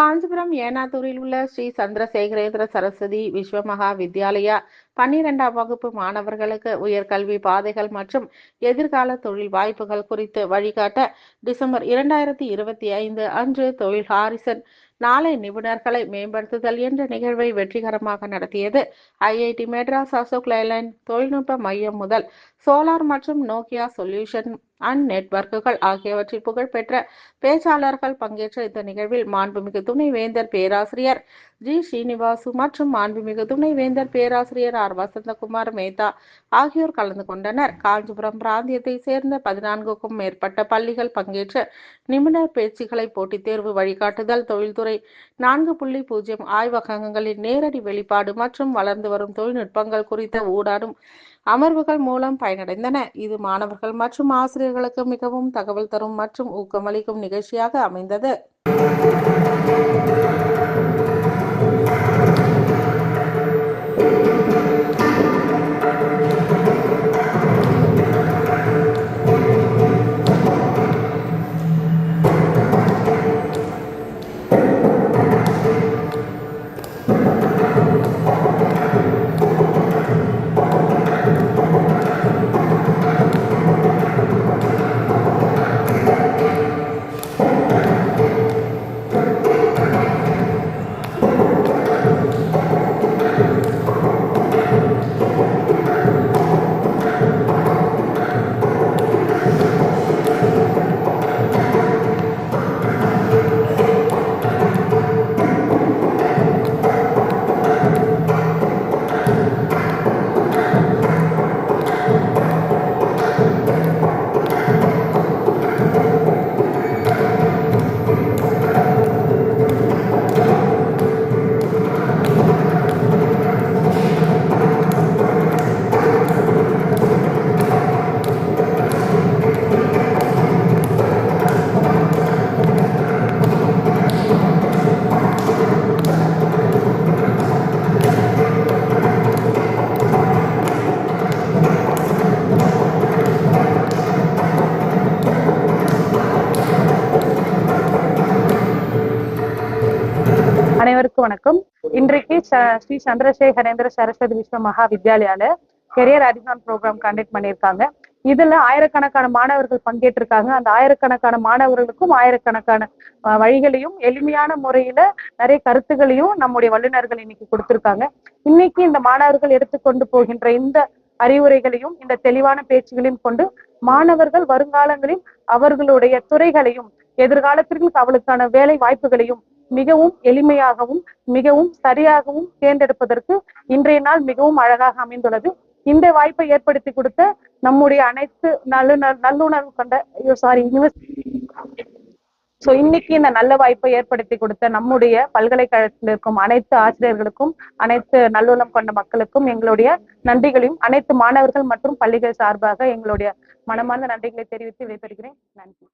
காஞ்சிபுரம் ஏனாத்தூரில் உள்ள ஸ்ரீ சந்திரசேகரேந்திர சரஸ்வதி விஸ்வமகா வித்யாலயா பன்னிரெண்டாம் வகுப்பு மாணவர்களுக்கு உயர்கல்வி பாதைகள் மற்றும் எதிர்கால தொழில் வாய்ப்புகள் குறித்து வழிகாட்ட டிசம்பர் இரண்டாயிரத்தி இருபத்தி ஐந்து அன்று தொழில் ஹாரிசன் நாளை நிபுணர்களை மேம்படுத்துதல் என்ற நிகழ்வை வெற்றிகரமாக நடத்தியது. ஐஐடி மெட்ராஸ் அசோக் லைலாண்ட் தொழில்நுட்ப மையம் முதல் சோலார் மற்றும் நோக்கியா சொல்யூஷன் அண்ட் நெட்வொர்க்குகள் ஆகியவற்றில் புகழ்பெற்ற பேச்சாளர்கள் பங்கேற்ற இந்த நிகழ்வில் மாண்புமிகு துணைவேந்தர் பேராசிரியர் ஜி. ஸ்ரீனிவாசு மற்றும் மாண்புமிகு துணைவேந்தர் பேராசிரியர் ஆர். வசந்தகுமார் மேத்தா ஆகியோர் கலந்து கொண்டனர். காஞ்சிபுரம் பிராந்தியத்தை சேர்ந்த பதினான்குக்கும் மேற்பட்ட பள்ளிகள் பங்கேற்ற நிபுணர் பேச்சுகளை போட்டித் தேர்வு வழிகாட்டுதல் தொழில்துறை நான்கு புள்ளி பூஜ்ஜியம் ஆய்வகங்களின் நேரடி வெளிப்பாடு மற்றும் வளர்ந்து வரும் தொழில்நுட்பங்கள் குறித்த ஊடாடும் அமர்வுகள் மூலம் பயனடைந்தன. இது மாணவர்கள் மற்றும் ஆசிரியர்களுக்கு மிகவும் தகவல் தரும் மற்றும் ஊக்கமளிக்கும் நிகழ்ச்சியாக அமைந்தது. அனைவருக்கும் வணக்கம். இன்றைக்கு ச- ஸ்ரீ சந்திரசேகரேந்திர சரஸ்வதி விஸ்வ மகா வித்யாலயால கெரியர் அடிசான் ப்ரோக்ராம் கண்டக்ட் பண்ணியிருக்காங்க. இதுல ஆயிரக்கணக்கான மாணவர்கள் பங்கேற்றிருக்காங்க. அந்த ஆயிரக்கணக்கான மாணவர்களுக்கும் ஆயிரக்கணக்கான வழிகளையும் எளிமையான முறையில நிறைய கருத்துகளையும் நம்முடைய வல்லுநர்கள் இன்னைக்கு கொடுத்திருக்காங்க. இன்னைக்கு இந்த மாணவர்கள் எடுத்துக்கொண்டு போகின்ற இந்த அறிவுரைகளையும் இந்த தெளிவான பேச்சுகளையும் கொண்டு மாணவர்கள் வருங்காலங்களில் அவர்களுடைய துறைகளையும் எதிர்காலத்திற்கு அவளுக்கான வேலை வாய்ப்புகளையும் மிகவும் எளிமையாகவும் மிகவும் சரியாகவும் தேர்ந்தெடுப்பதற்கு இன்றைய நாள் மிகவும் அழகாக அமைந்துள்ளது. இந்த வாய்ப்பை ஏற்படுத்தி கொடுத்த நம்முடைய அனைத்து நல்லுணர் நல்லுணர்வு கொண்ட சாரி சோ இன்னைக்கு இந்த நல்ல வாய்ப்பை ஏற்படுத்தி கொடுத்த நம்முடைய பல்கலைக்கழகத்தில் இருக்கும் அனைத்து ஆசிரியர்களுக்கும் அனைத்து நல்லுள்ளம் கொண்ட மக்களுக்கும் எங்களுடைய நன்றிகளையும் அனைத்து மாணவர்கள் மற்றும் பள்ளிகள் சார்பாக எங்களுடைய மனமார்ந்த நன்றிகளை தெரிவித்து விடைபெறுகிறேன். நன்றி.